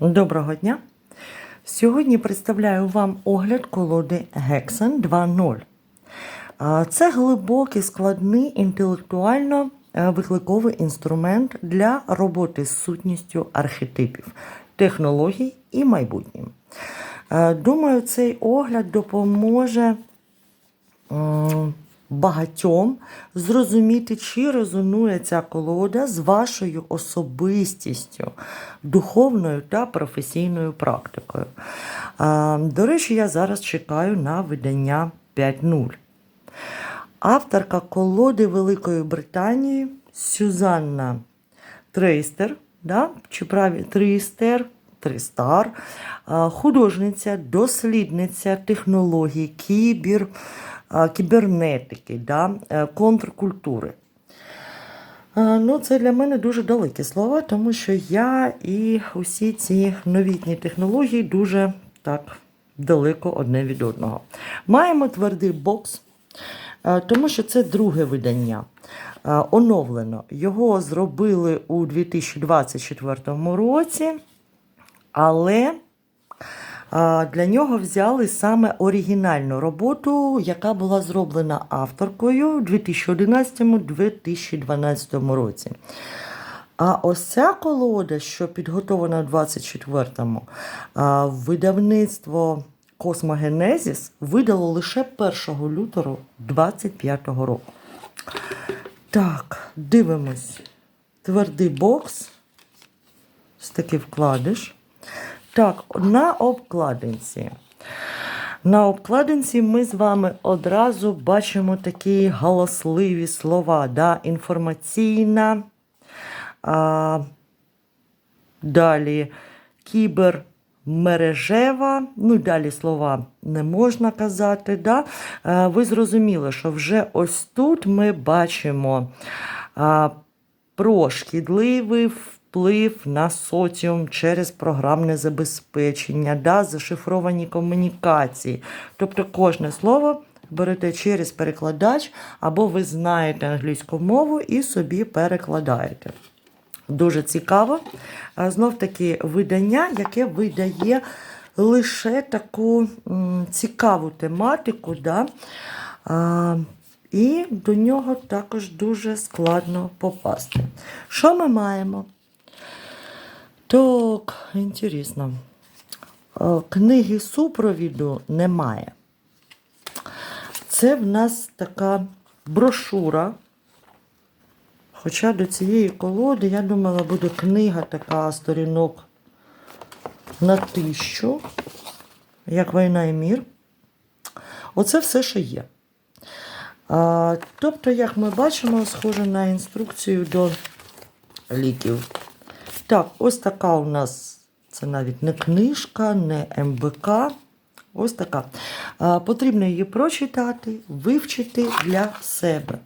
Доброго дня! Сьогодні представляю вам огляд колоди Hexen 2.0. Це глибокий, складний, інтелектуально е, викликовий інструмент для роботи з сутністю архетипів, технологій і майбутнім. Е, Думаю, цей огляд допоможе багатьом зрозуміти, чи резонує ця колода з вашою особистістю, духовною та професійною практикою. До речі, я зараз чекаю на видання 5.0. Авторка колоди Великої Британії Сюзанна Трейстер, да? чи праві Трістер, Тристар, художниця, дослідниця технологій, кібер, кібернетики, да? е, контркультури. Ну, це для мене дуже далекі слова, тому що я і усі ці новітні технології дуже так далеко одне від одного. Маємо твердий бокс, е, тому що це друге видання. Е, Оновлено. Його зробили у 2024 році, але Для нього взяли саме оригінальну роботу, яка була зроблена авторкою у 2011-2012 році. А ось ця колода, що підготовлена у 24-му, видавництво Космогенезіс видало лише 1 лютого 25-го року. Так, дивимось. Твердий бокс. Ось такий вкладиш. Так, на обкладинці. На обкладинці ми з вами одразу бачимо такі галасливі слова. Да? Інформаційна. А, далі кібермережева. Ну, далі слова не можна казати. Да? Ви зрозуміли, що вже ось тут ми бачимо а, про шкідливий вплив на соціум через програмне забезпечення, да, зашифровані комунікації. Тобто кожне слово берете через перекладач, або ви знаєте англійську мову і собі перекладаєте. Дуже цікаво. Знов таки видання, яке видає лише таку цікаву тематику. Да? І до нього також дуже складно попасти. Що ми маємо? Так, інтересно. Е, Книги супровіду немає. Це в нас така брошура. Хоча до цієї колоди, я думала, буде книга така сторінок на тисячу, як війна і мір. Оце все, що є. А, тобто, як ми бачимо, схоже на інструкцію до ліків. Так, ось така у нас, це навіть не книжка, не МБК. Ось така. Потрібно її прочитати, вивчити для себе.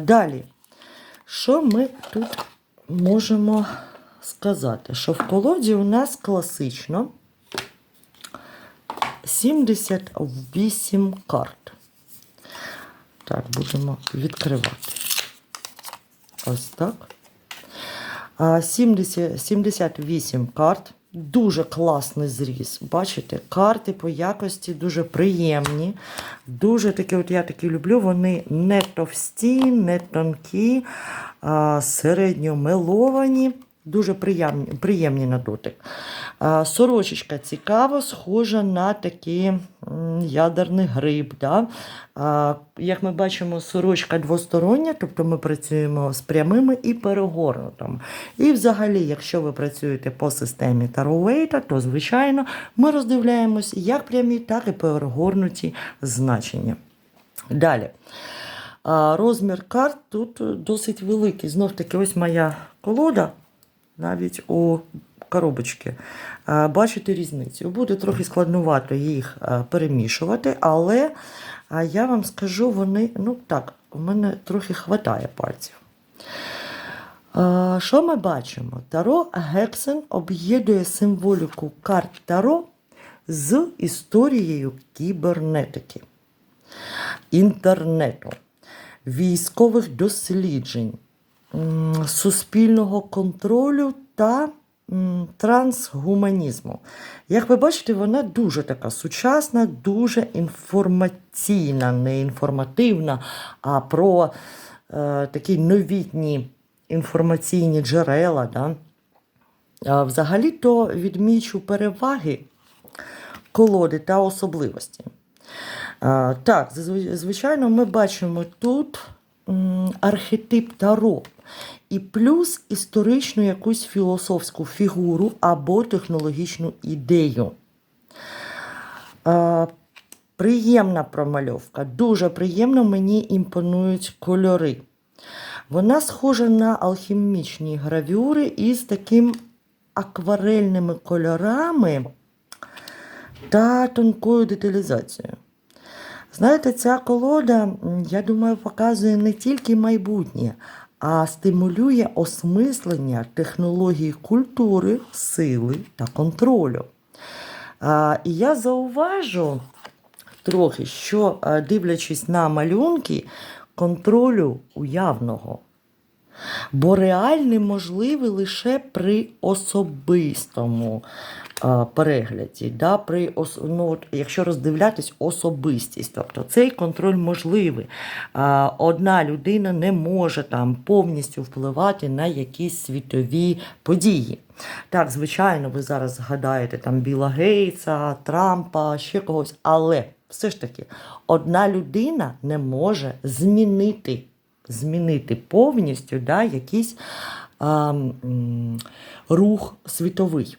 Далі, що ми тут можемо сказати? Що в колоді у нас класично 78 карт. Так, будемо відкривати. Ось так. А, 70, 78 карт. Дуже класний зріз. Бачите, карти по якості дуже приємні. Дуже такі, от я такі люблю, вони не товсті, не тонкі, а, середньомеловані. Дуже приємні, приємні на дотик. Сорочечка цікава, схожа на такий ядерний гриб. Да? Як ми бачимо, сорочка двостороння, тобто ми працюємо з прямими і перегорнутими. І взагалі, якщо ви працюєте по системі Таровейта, то, звичайно, ми роздивляємось як прямі, так і перегорнуті значення. Далі. Розмір карт тут досить великий. Знов таки, ось моя колода, навіть у коробочці. А, Бачите різницю. Буде трохи складнувато їх перемішувати, але я вам скажу, вони, ну так, у мене трохи хватає пальців. Що ми бачимо? Таро Гексен об'єднує символіку карт Таро з історією кібернетики, інтернету, військових досліджень, суспільного контролю та трансгуманізму. Як ви бачите, вона дуже така сучасна, дуже інформаційна, не інформативна, а про е, такі новітні інформаційні джерела. Да? Взагалі-то відмічу переваги колоди та особливості. Так, звичайно, ми бачимо тут архетип Таро і плюс історичну якусь філософську фігуру або технологічну ідею. А, Приємна промальовка, дуже приємно мені імпонують кольори. Вона схожа на алхімічні гравюри із таким акварельними кольорами та тонкою деталізацією. Знаєте, ця колода, я думаю, показує не тільки майбутнє, а стимулює осмислення технології культури, сили та контролю. І я зауважу трохи, що дивлячись на малюнки контролю уявного. Бо реальний можливий лише при особистому перегляді, да, при ну, якщо роздивлятись особистість. Тобто цей контроль можливий. Одна людина не може там повністю впливати на якісь світові події. Так, звичайно, ви зараз згадаєте там Біла Гейтса, Трампа, ще когось, але все ж таки одна людина не може змінити змінити повністю да, якийсь а, м, рух світовий.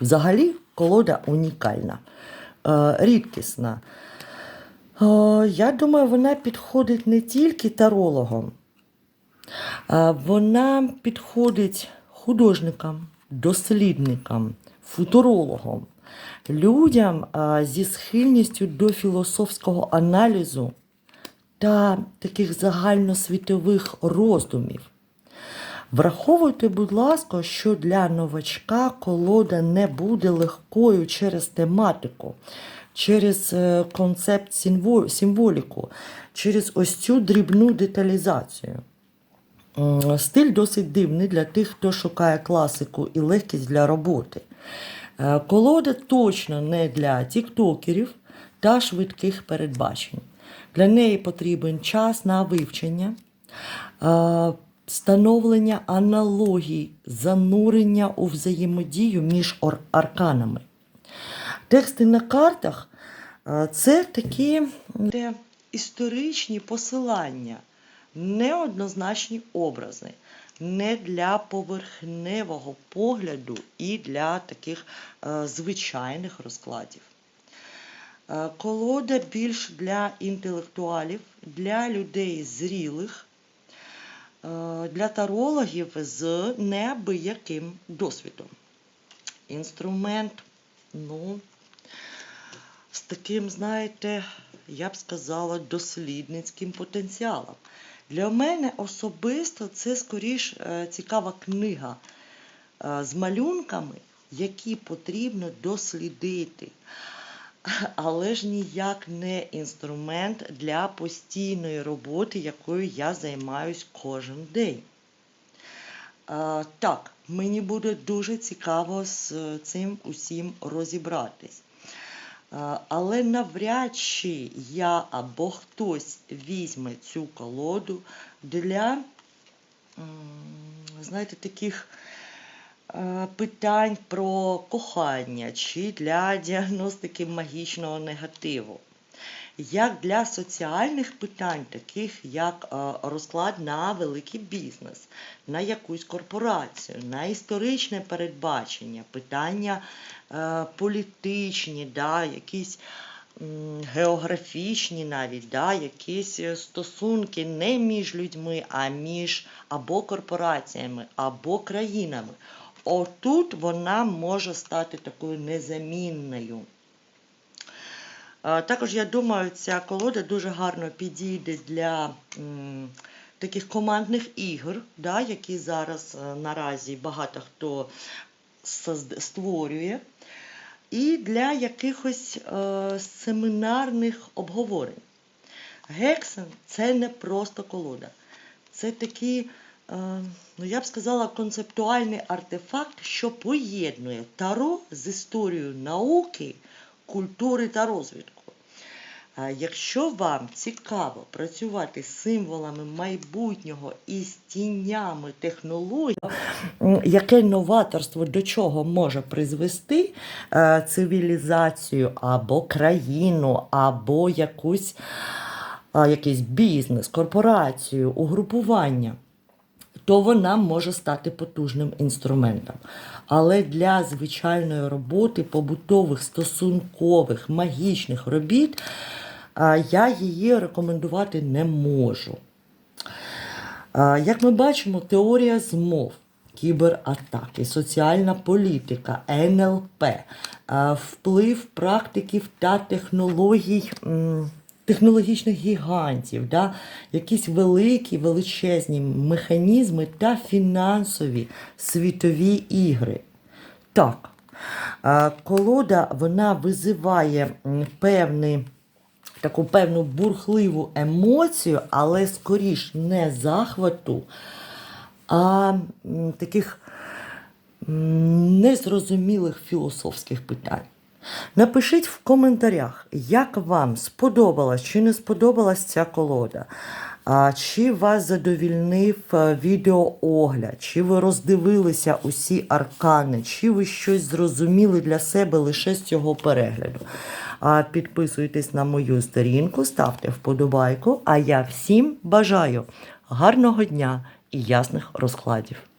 Взагалі, колода унікальна, е, рідкісна. Е, я думаю, вона підходить не тільки тарологам, вона підходить художникам, дослідникам, футурологам, людям зі схильністю до філософського аналізу та таких загальносвітових роздумів. Враховуйте, будь ласка, що для новачка колода не буде легкою через тематику, через е, концепт символіку, через ось цю дрібну деталізацію. Стиль досить дивний для тих, хто шукає класику і легкість для роботи. Е, Колода точно не для тіктокерів та швидких передбачень. Для неї потрібен час на вивчення, е, встановлення аналогій, занурення у взаємодію між арканами. Тексти на картах е, це такі де історичні посилання, неоднозначні образи, не для поверхневого погляду і для таких е, звичайних розкладів. Е, Колода більш для інтелектуалів, для людей зрілих, для тарологів з неабияким досвідом. Інструмент, ну, з таким, знаєте, я б сказала, дослідницьким потенціалом. Для мене особисто це скоріш е, цікава книга е, з малюнками, які потрібно дослідити. Але ж ніяк не інструмент для постійної роботи, якою я займаюсь кожен день. Так, мені буде дуже цікаво з цим усім розібратись. Але навряд чи я або хтось візьме цю колоду для, знаєте, таких питань про кохання чи для діагностики магічного негативу. Як для соціальних питань, таких як е, розклад на великий бізнес, на якусь корпорацію, на історичне передбачення, питання е, політичні, да, якісь географічні навіть, да, якісь е, стосунки не між людьми, а між або корпораціями, або країнами. Отут вона може стати такою незамінною. Також, я думаю, ця колода дуже гарно підійде для таких командних ігор, да, які зараз е, наразі багато хто створює, і для якихось е, семінарних обговорень. Гексен це не просто колода. Це такі е, ну я б сказала, концептуальний артефакт, що поєднує таро з історією науки, культури та розвитку. Якщо вам цікаво працювати з символами майбутнього і з тінями технологій, яке новаторство до чого може призвести е, цивілізацію або країну, або якусь, якийсь бізнес, корпорацію, угрупування, то вона може стати потужним інструментом. Але для звичайної роботи, побутових, стосункових, магічних робіт я її рекомендувати не можу. Як ми бачимо, теорія змов, кібератаки, соціальна політика, НЛП, вплив практиків та технологій. Технологічних гігантів, да? якісь великі, величезні механізми та фінансові світові ігри. Так, колода вона визиває певний таку певну бурхливу емоцію, але скоріш не захвату, а таких незрозумілих філософських питань. Напишіть в коментарях, як вам сподобалась чи не сподобалась ця колода. Чи вас задовільнив е, відеоогляд, чи ви роздивилися усі аркани, чи ви щось зрозуміли для себе лише з цього перегляду. Підписуйтесь на мою сторінку, ставте вподобайку. А я всім бажаю гарного дня і ясних розкладів.